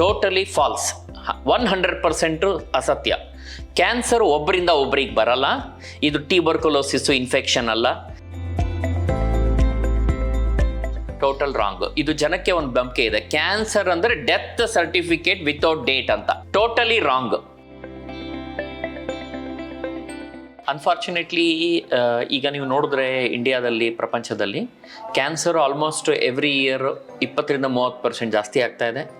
Totally false one hundred percent ಅಸತ್ಯ. Cancer ಒಬ್ಬರಿಂದ ಒಬ್ಬರಿಗೆ ಬರಲ್ಲ. ಇದು ಟ್ಯೂಬರ್ಕುಲೋಸಿಸ್ ಇನ್ಫೆಕ್ಷನ್ ಅಲ್ಲ. ಟೋಟಲ್ ರಾಂಗ್ ಇದು ಜನಕ್ಕೆ ಒಂದು ಬಂಕೆ ಇದೆ. ಕ್ಯಾನ್ಸರ್ ಅಂದ್ರೆ ಡೆತ್ ಸರ್ಟಿಫಿಕೇಟ್ ವಿತೌಟ್ ಡೇಟ್ ಅಂತ. ಟೋಟಲಿ ರಾಂಗ್ ಅನ್ಫಾರ್ಚುನೇಟ್ಲಿ ಈಗ ನೀವು ನೋಡಿದ್ರೆ ಇಂಡಿಯಾದಲ್ಲಿ, ಪ್ರಪಂಚದಲ್ಲಿ ಕ್ಯಾನ್ಸರ್ ಆಲ್ಮೋಸ್ಟ್ ಎವ್ರಿ ಇಯರ್ ಇಪ್ಪತ್ತರಿಂದ ಮೂವತ್ತು ಪರ್ಸೆಂಟ್ ಜಾಸ್ತಿ ಆಗ್ತಾ ಇದೆ.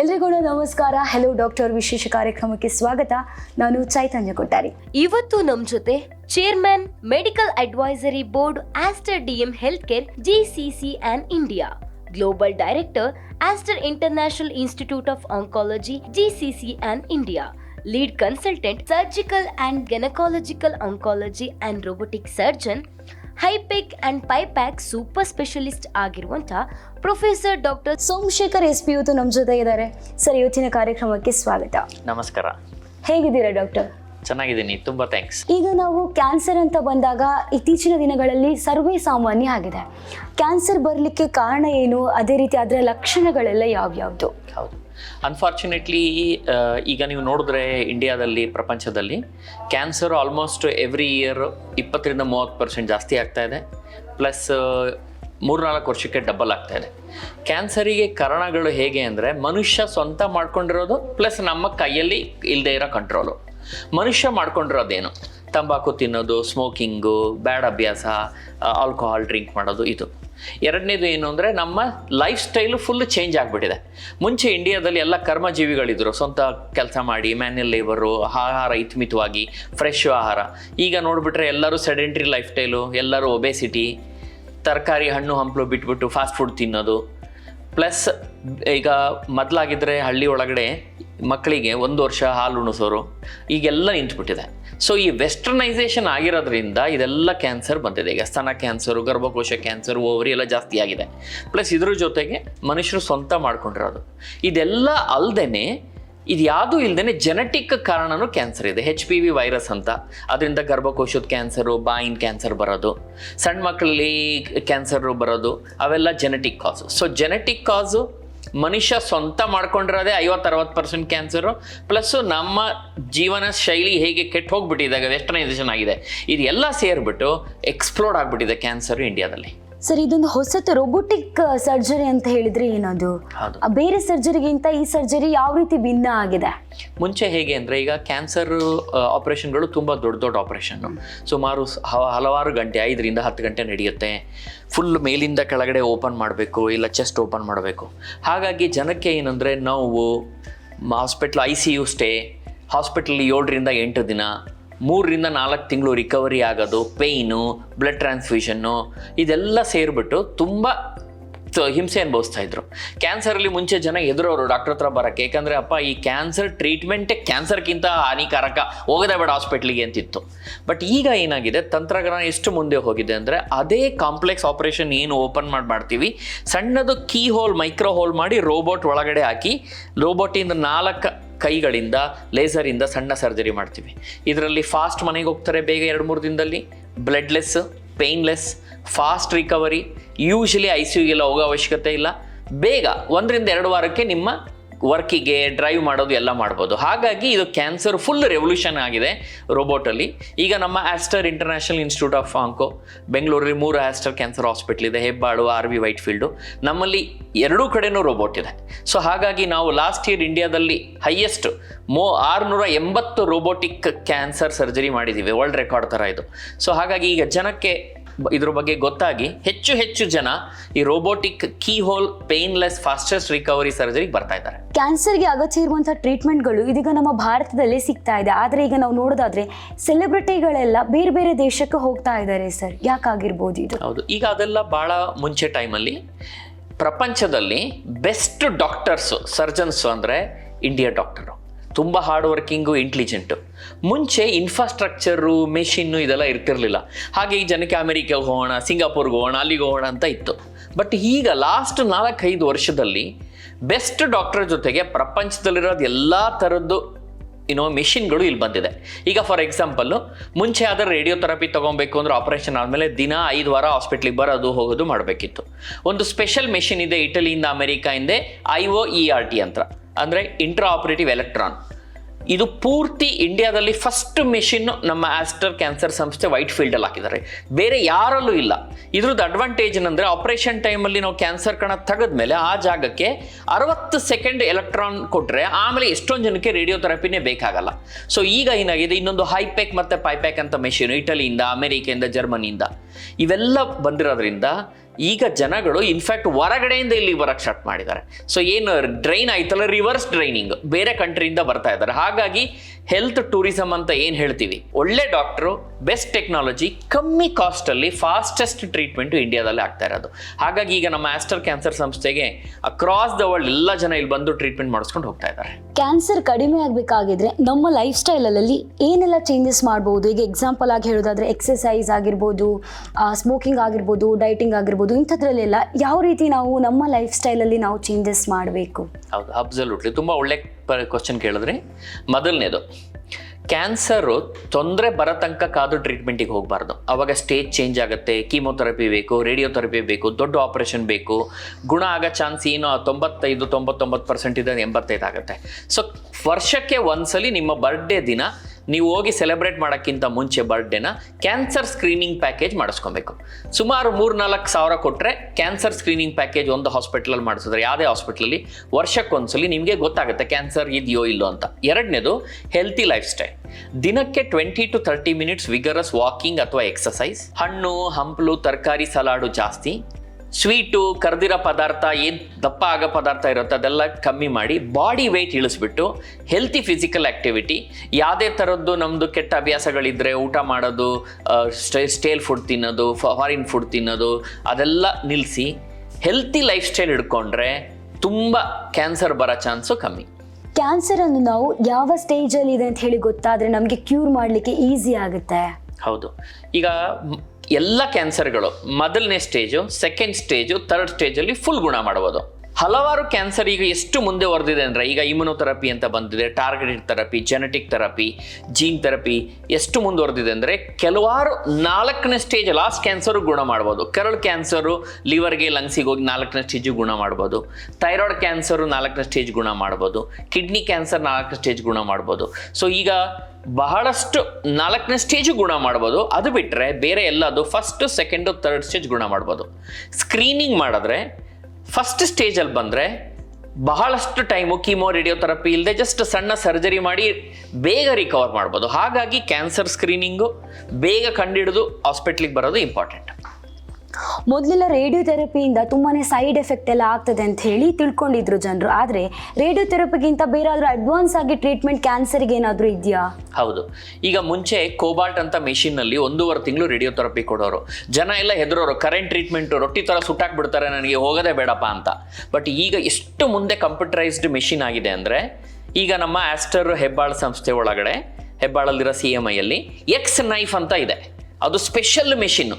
ಎಲ್ರಿಗೂ ನಮಸ್ಕಾರ. ಹಲೋ ಡಾಕ್ಟರ್ ವಿಶೇಷ ಕಾರ್ಯಕ್ರಮಕ್ಕೆ ಸ್ವಾಗತ. ನಾನು ಚೈತನ್ಯ ಕೊಟ್ಟಾರಿ. ಇವತ್ತು ನಮ್ಮ ಜೊತೆ chairman medical advisory board Aster DM health care GCC and India global director Aster international institute of oncology GCC and India lead consultant surgical and gynaecological oncology and robotic surgeon ಹೈಪೆಕ್ and PIPAC super specialist ಆಗಿರುವಂತ professor doctor Somashekhar S P ಇವತ್ತು ನಮ್ಮ ಜೊತೆ ಇದ್ದಾರೆ. Sir ಇವತ್ತಿನ ಕಾರ್ಯಕ್ರಮಕ್ಕೆ ಸ್ವಾಗತ. ನಮಸ್ಕಾರ. ಹೇಗಿದ್ದೀರಾ ಡಾಕ್ಟರ್? ಚೆನ್ನಾಗಿದ್ದೀನಿ. ತುಂಬಾ ಥ್ಯಾಂಕ್ಸ್ ಈಗ ನಾವು ಕ್ಯಾನ್ಸರ್ ಅಂತ ಬಂದಾಗ ಇತ್ತೀಚಿನ ದಿನಗಳಲ್ಲಿ ಸರ್ವೇ ಸಾಮಾನ್ಯ ಆಗಿದೆ. ಕ್ಯಾನ್ಸರ್ ಬರಲಿಕ್ಕೆ ಕಾರಣ ಏನು? ಅದೇ ರೀತಿ ಅದರ ಲಕ್ಷಣಗಳೆಲ್ಲ ಯಾವ್ಯಾವುದು? ಹೌದು. ಅನ್ಫಾರ್ಚುನೇಟ್ಲಿ ಈಗ ನೀವು ನೋಡಿದ್ರೆ ಇಂಡಿಯಾದಲ್ಲಿ ಪ್ರಪಂಚದಲ್ಲಿ ಕ್ಯಾನ್ಸರ್ ಆಲ್ಮೋಸ್ಟ್ ಎವ್ರಿ ಇಯರ್ ಇಪ್ಪತ್ತರಿಂದ ಮೂವತ್ತು ಪರ್ಸೆಂಟ್ ಜಾಸ್ತಿ ಆಗ್ತಾ ಇದೆ. ಪ್ಲಸ್ ಮೂರ್ನಾಲ್ಕು ವರ್ಷಕ್ಕೆ ಡಬಲ್ ಆಗ್ತಾ ಇದೆ. ಕ್ಯಾನ್ಸರಿಗೆ ಕಾರಣಗಳು ಹೇಗೆ ಅಂದರೆ, ಮನುಷ್ಯ ಸ್ವಂತ ಮಾಡ್ಕೊಂಡಿರೋದು ಪ್ಲಸ್ ನಮ್ಮ ಕೈಯಲ್ಲಿ ಇಲ್ಲದೆ ಇರೋ ಕಂಟ್ರೋಲು ಮನುಷ್ಯ ಮಾಡ್ಕೊಂಡಿರೋದೇನು? ತಂಬಾಕು ತಿನ್ನೋದು, ಸ್ಮೋಕಿಂಗು, ಬ್ಯಾಡ್ ಅಭ್ಯಾಸ ಆಲ್ಕೋಹಾಲ್ ಡ್ರಿಂಕ್ ಮಾಡೋದು ಇದು. ಎರಡನೇದು ಏನು ಅಂದರೆ ನಮ್ಮ ಲೈಫ್ ಸ್ಟೈಲು ಫುಲ್ ಚೇಂಜ್ ಆಗಿಬಿಟ್ಟಿದೆ. ಮುಂಚೆ ಇಂಡಿಯಾದಲ್ಲಿ ಎಲ್ಲ ಕರ್ಮಜೀವಿಗಳಿದ್ದರು ಸ್ವಂತ ಕೆಲಸ ಮಾಡಿ ಮ್ಯಾನ್ಯಲ್ ಲೇಬರು ಆಹಾರ ಹಿತಮಿತವಾಗಿ ಫ್ರೆಶ್ ಆಹಾರ. ಈಗ ನೋಡಿಬಿಟ್ರೆ ಎಲ್ಲರೂ ಸೆಡೆಂಟ್ರಿ ಲೈಫ್ ಸ್ಟೈಲು ಎಲ್ಲರೂ ಒಬೆಸಿಟಿ ತರಕಾರಿ, ಹಣ್ಣು, ಹಂಪಲು ಬಿಟ್ಬಿಟ್ಟು ಫಾಸ್ಟ್ ಫುಡ್ ತಿನ್ನೋದು. ಪ್ಲಸ್ ಈಗ ಮೊದಲಾಗಿದ್ದರೆ ಹಳ್ಳಿ ಒಳಗಡೆ ಮಕ್ಕಳಿಗೆ ಒಂದು ವರ್ಷ ಹಾಲು ಉಣಿಸೋರು. ಈಗೆಲ್ಲ ನಿಂತುಬಿಟ್ಟಿದೆ. ಸೊ ಈ ವೆಸ್ಟರ್ನೈಸೇಷನ್ ಆಗಿರೋದ್ರಿಂದ ಇದೆಲ್ಲ ಕ್ಯಾನ್ಸರ್ ಬಂದಿದೆ. ಈಗ ಸ್ತನ ಕ್ಯಾನ್ಸರು ಗರ್ಭಕೋಶ ಕ್ಯಾನ್ಸರ್ ಓವರಿ ಎಲ್ಲ ಜಾಸ್ತಿ ಆಗಿದೆ. ಪ್ಲಸ್ ಇದ್ರ ಜೊತೆಗೆ ಮನುಷ್ಯರು ಸ್ವಂತ ಮಾಡ್ಕೊಂಡಿರೋದು. ಇದೆಲ್ಲ ಅಲ್ಲದೆ ಇದು ಯಾವುದೂ ಇಲ್ಲದೇ ಜೆನೆಟಿಕ್ ಕಾರಣನೂ ಕ್ಯಾನ್ಸರ್ ಇದೆ. ಹೆಚ್ ಪಿ ವಿ ವೈರಸ್ ಅಂತ. ಅದರಿಂದ ಗರ್ಭಕೋಶದ ಕ್ಯಾನ್ಸರು ಬಾಯಿನ ಕ್ಯಾನ್ಸರ್ ಬರೋದು. ಸಣ್ಣ ಮಕ್ಕಳಲ್ಲಿ ಕ್ಯಾನ್ಸರು ಬರೋದು. ಅವೆಲ್ಲ ಜೆನೆಟಿಕ್ ಕಾಸು ಸೊ ಜೆನೆಟಿಕ್ ಕಾಸು ಮನುಷ್ಯ ಸ್ವಂತ ಮಾಡ್ಕೊಂಡಿರೋದೇ ಐವತ್ತು ಅರವತ್ತು ಪರ್ಸೆಂಟ್ ಕ್ಯಾನ್ಸರು ಪ್ಲಸ್ಸು ನಮ್ಮ ಜೀವನ ಶೈಲಿ ಹೇಗೆ ಕೆಟ್ಟು ಹೋಗ್ಬಿಟ್ಟಿದಾಗ ವೆಸ್ಟರ್ನೈಸೇಷನ್ ಆಗಿದೆ. ಇದೆಲ್ಲ ಸೇರಿಬಿಟ್ಟು ಎಕ್ಸ್ಪ್ಲೋರ್ಡ್ ಆಗಿಬಿಟ್ಟಿದೆ ಕ್ಯಾನ್ಸರು ಇಂಡಿಯಾದಲ್ಲಿ. ಸರ್ ಇದೊಂದು ಹೊಸತು ರೋಬೋಟಿಕ್ ಸರ್ಜರಿ ಅಂತ ಹೇಳಿದ್ರೆ ಏನದು? ಹೌದು. ಆ, ಬೇರೆ ಸರ್ಜರಿಗಿಂತ ಈ ಸರ್ಜರಿ ಯಾವ ರೀತಿ ಭಿನ್ನ ಆಗಿದೆ? ಮುಂಚೆ ಹೇಗೆ ಅಂದರೆ ಈಗ ಕ್ಯಾನ್ಸರ್ ಆಪ್ರೇಷನ್ಗಳು ತುಂಬ ದೊಡ್ಡ ದೊಡ್ಡ ಆಪರೇಷನ್ ಸುಮಾರು ಸ- ಹ- ಹಲವಾರು ಗಂಟೆ ಐದರಿಂದ ಹತ್ತು ಗಂಟೆ ನಡೆಯುತ್ತೆ. ಫುಲ್ ಮೇಲಿಂದ ಕೆಳಗಡೆ ಓಪನ್ ಮಾಡಬೇಕು ಇಲ್ಲ ಚೆಸ್ಟ್ ಓಪನ್ ಮಾಡಬೇಕು. ಹಾಗಾಗಿ ಜನಕ್ಕೆ ಏನಂದರೆ ನೋವು hospital I C U stay ಹಾಸ್ಪಿಟ್ಲಲ್ಲಿ ಏಳರಿಂದ ಎಂಟು ದಿನ ಮೂರರಿಂದ ನಾಲ್ಕು ತಿಂಗಳು ರಿಕವರಿ ಆಗೋದು ಪೇಯ್ನು ಬ್ಲಡ್ ಟ್ರಾನ್ಸ್ಫ್ಯೂಷನ್ನು ಇದೆಲ್ಲ ಸೇರಿಬಿಟ್ಟು ತುಂಬ ಹಿಂಸೆ ಅನುಭವಿಸ್ತಾ ಇದ್ರು. ಕ್ಯಾನ್ಸರಲ್ಲಿ ಮುಂಚೆ ಜನ ಎದುರೋರು ಡಾಕ್ಟರ್ ಹತ್ರ ಬರೋಕ್ಕೆ, ಯಾಕಂದರೆ ಅಪ್ಪ ಈ ಕ್ಯಾನ್ಸರ್ ಟ್ರೀಟ್ಮೆಂಟೇ ಕ್ಯಾನ್ಸರ್ಗಿಂತ ಹಾನಿಕಾರಕ, ಹೋಗದೆ ಬೇಡ ಹಾಸ್ಪಿಟ್ಲಿಗೆ ಅಂತಿತ್ತು. ಬಟ್ ಈಗ ಏನಾಗಿದೆ, ತಂತ್ರಜ್ಞಾನ ಎಷ್ಟು ಮುಂದೆ ಹೋಗಿದೆ ಅಂದರೆ ಅದೇ ಕಾಂಪ್ಲೆಕ್ಸ್ ಆಪರೇಷನ್ ಏನು ಓಪನ್ ಮಾಡಿ ಮಾಡ್ತೀವಿ, ಸಣ್ಣದು ಕೀ ಹೋಲ್ ಮೈಕ್ರೋ ಹೋಲ್ ಮಾಡಿ ರೋಬೋಟ್ ಒಳಗಡೆ ಹಾಕಿ ರೋಬೋಟಿಂದ ನಾಲ್ಕು ಕೈಗಳಿಂದ, ಲೇಸರಿಂದ ಸಣ್ಣ ಸರ್ಜರಿ ಮಾಡ್ತೀವಿ. ಇದರಲ್ಲಿ ಫಾಸ್ಟ್ ಮನೆಗೆ ಹೋಗ್ತಾರೆ ಬೇಗ ಎರಡು ಮೂರು ದಿನದಲ್ಲಿ. Bloodless painless fast recovery usually I C ಯುಗೆಲ್ಲ ಹೋಗೋ ಅವಶ್ಯಕತೆ ಇಲ್ಲ. ಬೇಗ ಒಂದರಿಂದ ಎರಡು ವಾರಕ್ಕೆ ನಿಮ್ಮ ವರ್ಕಿಗೆ, ಡ್ರೈವ್ ಮಾಡೋದು ಎಲ್ಲ ಮಾಡ್ಬೋದು. ಹಾಗಾಗಿ ಇದು ಕ್ಯಾನ್ಸರ್ ಫುಲ್ ರೆವಲ್ಯೂಷನ್ ಆಗಿದೆ ರೋಬೋಟಲ್ಲಿ ಈಗ ನಮ್ಮ Aster international institute of onco, ಬೆಂಗಳೂರಲ್ಲಿ ಮೂರು ಆಸ್ಟರ್ ಕ್ಯಾನ್ಸರ್ ಹಾಸ್ಪಿಟ್ಲ್ ಇದೆ, Hebbal, R V Whitefield ನಮ್ಮಲ್ಲಿ ಎರಡೂ ಕಡೆನೂ ರೋಬೋಟ್ ಇದೆ. ಸೊ ಹಾಗಾಗಿ ನಾವು ಲಾಸ್ಟ್ ಇಯರ್ ಇಂಡಿಯಾದಲ್ಲಿ ಹೈಯೆಸ್ಟ್ ಮೋ ಆರುನೂರ ಎಂಬತ್ತು ರೋಬೋಟಿಕ್ ಕ್ಯಾನ್ಸರ್ ಸರ್ಜರಿ ಮಾಡಿದ್ದೀವಿ ವರ್ಲ್ಡ್ ರೆಕಾರ್ಡ್ ಥರ ಇದು. ಸೊ ಹಾಗಾಗಿ ಈಗ ಜನಕ್ಕೆ ಇದ್ರ ಬಗ್ಗೆ ಗೊತ್ತಾಗಿ ಹೆಚ್ಚು ಹೆಚ್ಚು ಜನ ಈ robotic keyhole painless fastest recovery ಸರ್ಜರಿಗೆ ಬರ್ತಾ ಇದ್ದಾರೆ. ಕ್ಯಾನ್ಸರ್ಗೆ ಅಗತ್ಯ ಇರುವಂತಹ ಟ್ರೀಟ್ಮೆಂಟ್ಗಳು ಇದೀಗ ನಮ್ಮ ಭಾರತದಲ್ಲಿ ಸಿಗ್ತಾ ಇದೆ. ಆದರೆ ಈಗ ನಾವು ನೋಡೋದಾದ್ರೆ ಸೆಲೆಬ್ರಿಟಿಗಳೆಲ್ಲ ಬೇರೆ ಬೇರೆ ದೇಶಕ್ಕೆ ಹೋಗ್ತಾ ಇದ್ದಾರೆ ಸರ್. ಯಾಕಾಗಿರ್ಬೋದು ಇದು? ಹೌದು. ಈಗ ಅದೆಲ್ಲ ಬಹಳ ಮುಂಚೆ ಟೈಮಲ್ಲಿ ಪ್ರಪಂಚದಲ್ಲಿ ಬೆಸ್ಟ್ ಡಾಕ್ಟರ್ಸ್ ಸರ್ಜನ್ಸ್ ಅಂದರೆ ಇಂಡಿಯಾ ಡಾಕ್ಟರು ತುಂಬ ಹಾರ್ಡ್ ವರ್ಕಿಂಗು ಇಂಟೆಲಿಜೆಂಟು ಮುಂಚೆ ಇನ್ಫ್ರಾಸ್ಟ್ರಕ್ಚರು ಮೆಷಿನ್ನು ಇದೆಲ್ಲ ಇರ್ತಿರಲಿಲ್ಲ. ಹಾಗೆ ಈ ಜನಕ್ಕೆ ಅಮೆರಿಕಾಗೆ ಹೋಗೋಣ, ಸಿಂಗಾಪುರ್ಗೆ ಹೋಗೋಣ, ಅಲ್ಲಿಗೆ ಹೋಗೋಣ ಅಂತ ಇತ್ತು. ಬಟ್ ಈಗ ಲಾಸ್ಟ್ ನಾಲ್ಕೈದು ವರ್ಷದಲ್ಲಿ ಬೆಸ್ಟ್ ಡಾಕ್ಟರ್ ಜೊತೆಗೆ ಪ್ರಪಂಚದಲ್ಲಿರೋದು ಎಲ್ಲ ಥರದ್ದು ಏನೋ ಮೆಷಿನ್ಗಳು ಇಲ್ಲಿ ಬಂದಿದೆ. ಈಗ ಫಾರ್ ಎಕ್ಸಾಂಪಲ್ಲು ಮುಂಚೆ ಆದ್ರೆ ರೇಡಿಯೋಥೆರಪಿ ತೊಗೊಬೇಕು ಅಂದ್ರೆ ಆಪರೇಷನ್ ಆದಮೇಲೆ ದಿನ ಐದು ವಾರ ಹಾಸ್ಪಿಟ್ಲಿಗೆ ಬರೋದು, ಹೋಗೋದು ಮಾಡಬೇಕಿತ್ತು. ಒಂದು ಸ್ಪೆಷಲ್ ಮೆಷಿನ್ ಇದೆ ಇಟಲಿಯಿಂದ ಅಮೆರಿಕಾಯಿಂದೆ I O E R T ಅಂತ. ಅಂದರೆ ಇಂಟ್ರಾ ಆಪರೇಟಿವ್ ಎಲೆಕ್ಟ್ರಾನ್ ಇದು ಪೂರ್ತಿ ಇಂಡಿಯಾದಲ್ಲಿ ಫಸ್ಟ್ ಮೆಷಿನ್ ನಮ್ಮ ಆಸ್ಟರ್ ಕ್ಯಾನ್ಸರ್ ಸಂಸ್ಥೆ ವೈಟ್ ಫೀಲ್ಡಲ್ಲಿ ಹಾಕಿದ್ದಾರೆ. ಬೇರೆ ಯಾರಲ್ಲೂ ಇಲ್ಲ. ಇದ್ರದ್ದು ಅಡ್ವಾಂಟೇಜ್ ಏನಂದ್ರೆ ಆಪರೇಷನ್ ಟೈಮಲ್ಲಿ ನಾವು ಕ್ಯಾನ್ಸರ್ ಕಣ ತೆಗೆದ್ಮೇಲೆ ಆ ಜಾಗಕ್ಕೆ ಅರವತ್ತು ಸೆಕೆಂಡ್ ಎಲೆಕ್ಟ್ರಾನ್ ಕೊಟ್ಟರೆ ಆಮೇಲೆ ಎಷ್ಟೊಂದು ಜನಕ್ಕೆ ರೇಡಿಯೋಥೆರಪಿನೇ ಬೇಕಾಗಲ್ಲ. ಸೊ ಈಗ ಏನಾಗಿದೆ? ಇನ್ನೊಂದು ಹೈಪ್ಯಾಕ್ ಮತ್ತು ಪೈಪ್ಯಾಕ್ ಅಂತ ಮೆಷಿನ್ ಇಟಲಿಯಿಂದ, ಅಮೆರಿಕೆಯಿಂದ ಜರ್ಮನಿಯಿಂದ ಇವೆಲ್ಲ ಬಂದಿರೋದ್ರಿಂದ ಈಗ ಜನಗಳು ಇನ್ಫ್ಯಾಕ್ಟ್ ಹೊರಗಡೆಯಿಂದ ಇಲ್ಲಿ ಬರಕ್ಕೆ ಸ್ಟಾರ್ಟ್ ಮಾಡಿದ್ದಾರೆ. ಸೊ ಏನು ಡ್ರೈನ್ ಆಯ್ತಲ್ಲ? ರಿವರ್ಸ್ ಡ್ರೈನಿಂಗ್ ಬೇರೆ ಕಂಟ್ರಿಯಿಂದ ಬರ್ತಾ ಇದ್ದಾರೆ. ಹಾಗಾಗಿ ಹೆಲ್ತ್ ಟೂರಿಸಮ್ ಅಂತ ಏನು ಹೇಳ್ತೀವಿ? ಒಳ್ಳೆ ಡಾಕ್ಟ್ರು ಬೆಸ್ಟ್ ಟೆಕ್ನಾಲಜಿ ಕಮ್ಮಿ ಕಾಸ್ಟಲ್ಲಿ ಫಾಸ್ಟೆಸ್ಟ್ ಟ್ರೀಟ್ಮೆಂಟು ಇಂಡಿಯಾದಲ್ಲಿ ಆಗ್ತಾ ಇರೋದು. ಹಾಗಾಗಿ ಈಗ ನಮ್ಮ ಆಸ್ಟರ್ ಕ್ಯಾನ್ಸರ್ ಸಂಸ್ಥೆಗೆ ಅಕ್ರಾಸ್ ದ ವರ್ಲ್ಡ್ ಎಲ್ಲ ಜನ ಇಲ್ಲಿ ಬಂದು ಟ್ರೀಟ್ಮೆಂಟ್ ಮಾಡಿಸ್ಕೊಂಡು ಹೋಗ್ತಾ ಇದ್ದಾರೆ. ಕ್ಯಾನ್ಸರ್ ಕಡಿಮೆ ಆಗಬೇಕಾಗಿದ್ರೆ ನಮ್ಮ ಲೈಫ್ ಸ್ಟೈಲಲ್ಲಿ ಏನೆಲ್ಲ ಚೇಂಜಸ್ ಮಾಡ್ಬೋದು? ಈಗ ಎಕ್ಸಾಂಪಲ್ ಆಗಿ ಹೇಳೋದಾದ್ರೆ ಎಕ್ಸಸೈಸ್ ಆಗಿರ್ಬೋದು ಸ್ಮೋಕಿಂಗ್ ಆಗಿರ್ಬೋದು ಡೈಟಿಂಗ್ ಆಗಿರ್ಬೋದು, ಇಂಥದ್ರಲ್ಲೆಲ್ಲ ಯಾವ ರೀತಿ ನಾವು ನಮ್ಮ ಲೈಫ್ ಸ್ಟೈಲಲ್ಲಿ ನಾವು ಚೇಂಜಸ್ ಮಾಡಬೇಕು? ಹೌದು ಅಬ್ಸಲ್ಯೂಟ್ಲಿ ತುಂಬ ಒಳ್ಳೆ ಕ್ವಶನ್ ಕೇಳಿದ್ರಿ. ಮೊದಲನೇದು ಕ್ಯಾನ್ಸರು ತೊಂದರೆ ಬರೋ ತನಕ ಕಾದು ಟ್ರೀಟ್ಮೆಂಟಿಗೆ ಹೋಗಬಾರ್ದು. ಅವಾಗ ಸ್ಟೇಜ್ ಚೇಂಜ್ ಆಗುತ್ತೆ ಕೀಮೋಥೆರಪಿ ಬೇಕು ರೇಡಿಯೋಥೆರಪಿ ಬೇಕು, ದೊಡ್ಡ ಆಪರೇಷನ್ ಬೇಕು. ಗುಣ ಆಗೋ ಚಾನ್ಸ್ ಏನು ತೊಂಬತ್ತೈದು, ತೊಂಬತ್ತೊಂಬತ್ತು ಪರ್ಸೆಂಟ್ ಇದೆ ಎಂಬತ್ತೈದು ಆಗುತ್ತೆ. ಸೊ ವರ್ಷಕ್ಕೆ ಒಂದ್ಸಲಿ ನಿಮ್ಮ ಬರ್ಡೇ ದಿನ ನೀವು ಹೋಗಿ ಸೆಲೆಬ್ರೇಟ್ ಮಾಡೋಕ್ಕಿಂತ ಮುಂಚೆ ಬರ್ಡೇನ ಕ್ಯಾನ್ಸರ್ ಸ್ಕ್ರೀನಿಂಗ್ ಪ್ಯಾಕೇಜ್ ಮಾಡಿಸ್ಕೊಬೇಕು. ಸುಮಾರು ಮೂರು ನಾಲ್ಕು ಸಾವಿರ ಕೊಟ್ಟರೆ ಕ್ಯಾನ್ಸರ್ ಸ್ಕ್ರೀನಿಂಗ್ ಪ್ಯಾಕೇಜ್ ಒಂದು ಹಾಸ್ಪಿಟ್ಲಲ್ಲಿ ಮಾಡಿಸಿದ್ರೆ ಯಾವುದೇ ಹಾಸ್ಪಿಟ್ಲಲ್ಲಿ ವರ್ಷಕ್ಕೊಂದ್ಸಲಿ ನಿಮಗೆ ಗೊತ್ತಾಗುತ್ತೆ ಕ್ಯಾನ್ಸರ್ ಇದೆಯೋ ಇಲ್ಲೋ ಅಂತ. ಎರಡನೇದು ಹೆಲ್ತಿ ಲೈಫ್ ಸ್ಟೈಲ್ ದಿನಕ್ಕೆ twenty to thirty minutes vigorous walking ಅಥವಾ ಎಕ್ಸಸೈಸ್ ಹಣ್ಣು, ಹಂಪಲು, ತರಕಾರಿ ಸಲಾಡು ಜಾಸ್ತಿ. ಸ್ವೀಟು ಕರೆದಿರೋ ಪದಾರ್ಥ ಏನು ದಪ್ಪ ಆಗೋ ಪದಾರ್ಥ ಇರುತ್ತೆ ಅದೆಲ್ಲ ಕಮ್ಮಿ ಮಾಡಿ ಬಾಡಿ ವೆಯ್ಟ್ ಇಳಿಸ್ಬಿಟ್ಟು ಹೆಲ್ತಿ ಫಿಸಿಕಲ್ ಆ್ಯಕ್ಟಿವಿಟಿ ಯಾವುದೇ ಥರದ್ದು ನಮ್ಮದು ಕೆಟ್ಟ ಅಭ್ಯಾಸಗಳಿದ್ದರೆ ಊಟ ಮಾಡೋದು ಸ್ಟೇ ಸ್ಟೇಲ್ ಫುಡ್ ತಿನ್ನೋದು ಫಾರಿನ್ ಫುಡ್ ತಿನ್ನೋದು ಅದೆಲ್ಲ ನಿಲ್ಲಿಸಿ ಹೆಲ್ತಿ ಲೈಫ್ ಸ್ಟೈಲ್ ಹಿಡ್ಕೊಂಡ್ರೆ ತುಂಬ ಕ್ಯಾನ್ಸರ್ ಬರೋ ಚಾನ್ಸು ಕಮ್ಮಿ. ಕ್ಯಾನ್ಸರ್ ಅನ್ನು ನಾವು ಯಾವ ಸ್ಟೇಜಲ್ಲಿ ಇದೆ ಅಂತ ಹೇಳಿ ಗೊತ್ತಾದರೆ ನಮಗೆ ಕ್ಯೂರ್ ಮಾಡಲಿಕ್ಕೆ ಈಸಿ ಆಗುತ್ತೆ. ಹೌದು. ಈಗ ಎಲ್ಲ ಕ್ಯಾನ್ಸರ್ಗಳು ಮೊದಲನೇ ಸ್ಟೇಜು ಸೆಕೆಂಡ್ ಸ್ಟೇಜು ಥರ್ಡ್ ಸ್ಟೇಜಲ್ಲಿ ಫುಲ್ ಗುಣ ಮಾಡ್ಬೋದು. ಹಲವಾರು ಕ್ಯಾನ್ಸರ್ ಈಗ ಎಷ್ಟು ಮುಂದೆ ಹೊರದಿದೆ ಅಂದರೆ ಈಗ ಇಮ್ಯುನೋಥೆರಪಿ ಅಂತ ಬಂದಿದೆ targeted therapy genetic therapy gene therapy ಎಷ್ಟು ಮುಂದುವರೆದಿದೆ ಅಂದರೆ ಕೆಲವಾರು ನಾಲ್ಕನೇ ಸ್ಟೇಜ್ ಲಾಸ್ಟ್ ಕ್ಯಾನ್ಸರು ಗುಣ ಮಾಡ್ಬೋದು. ಕರಳು ಕ್ಯಾನ್ಸರು ಲಿವರ್ಗೆ ಲಂಗ್ಸಿಗೆ ಹೋಗಿ ನಾಲ್ಕನೇ ಸ್ಟೇಜು ಗುಣ ಮಾಡ್ಬೋದು. ಥೈರಾಯ್ಡ್ ಕ್ಯಾನ್ಸರು ನಾಲ್ಕನೇ ಸ್ಟೇಜ್ ಗುಣ ಮಾಡ್ಬೋದು. ಕಿಡ್ನಿ ಕ್ಯಾನ್ಸರ್ ನಾಲ್ಕನೇ ಸ್ಟೇಜ್ ಗುಣ ಮಾಡ್ಬೋದು. ಸೊ ಈಗ ಬಹಳಷ್ಟು ನಾಲ್ಕನೇ ಸ್ಟೇಜು ಗುಣ ಮಾಡ್ಬೋದು. ಅದು ಬಿಟ್ಟರೆ ಬೇರೆ ಎಲ್ಲದು ಫಸ್ಟ್ ಸೆಕೆಂಡು ಥರ್ಡ್ ಸ್ಟೇಜ್ ಗುಣ ಮಾಡ್ಬೋದು. ಸ್ಕ್ರೀನಿಂಗ್ ಮಾಡಿದ್ರೆ ಫಸ್ಟ್ ಸ್ಟೇಜಲ್ಲಿ ಬಂದರೆ ಬಹಳಷ್ಟು ಟೈಮು ಕೀಮೋ ರೇಡಿಯೋಥೆರಪಿ ಇಲ್ಲದೆ ಜಸ್ಟ್ ಸಣ್ಣ ಸರ್ಜರಿ ಮಾಡಿ ಬೇಗ ರಿಕವರ್ ಮಾಡ್ಬೋದು. ಹಾಗಾಗಿ ಕ್ಯಾನ್ಸರ್ ಸ್ಕ್ರೀನಿಂಗು ಬೇಗ ಕಂಡಿಡಿದು ಹಾಸ್ಪಿಟ್ಲಿಗೆ ಬರೋದು ಇಂಪಾರ್ಟೆಂಟ್ ಮೊದಲೆಲ್ಲ ರೇಡಿಯೋಥೆರಪಿಯಿಂದ ತುಂಬಾ ಸೈಡ್ ಎಫೆಕ್ಟ್ ಎಲ್ಲ ಆಗ್ತದೆ ಅಂತ ಹೇಳಿ ತಿಳ್ಕೊಂಡಿದ್ರು ಜನರು. ಆದರೆ ರೇಡಿಯೋಥೆರಪಿಗಿಂತ ಥೆರಪಿಗಿಂತ ಆದರೂ ಅಡ್ವಾನ್ಸ್ ಆಗಿ ಟ್ರೀಟ್ಮೆಂಟ್ ಕ್ಯಾನ್ಸರ್ಗೆ ಏನಾದರೂ ಇದೆಯಾ? ಹೌದು. ಈಗ ಮುಂಚೆ ಕೋಬಾಲ್ಟ್ ಅಂತ ಮೆಷಿನ್ನಲ್ಲಿ ಒಂದೂವರೆ ತಿಂಗಳು ರೇಡಿಯೋಥೆರಪಿ ಕೊಡೋರು. ಜನ ಎಲ್ಲ ಹೆದರೋರು ಕರೆಂಟ್ ಟ್ರೀಟ್ಮೆಂಟು ರೊಟ್ಟಿ ಥರ ಸುಟ್ಟಾಕ್ಬಿಡ್ತಾರೆ, ನನಗೆ ಹೋಗೋದೇ ಬೇಡಪ್ಪ ಅಂತ. ಬಟ್ ಈಗ ಎಷ್ಟು ಮುಂದೆ ಕಂಪ್ಯೂಟರೈಸ್ಡ್ ಮೆಷಿನ್ ಆಗಿದೆ ಅಂದರೆ, ಈಗ ನಮ್ಮ ಆಸ್ಟರ್ ಹೆಬ್ಬಾಳ್ ಸಂಸ್ಥೆ ಒಳಗಡೆ, ಹೆಬ್ಬಾಳಲ್ಲಿರೋ ಸಿ ಎಂ ಐಯಲ್ಲಿ ಎಕ್ಸ್ ನೈಫ್ ಅಂತ ಇದೆ. ಅದು ಸ್ಪೆಷಲ್ ಮೆಷಿನ್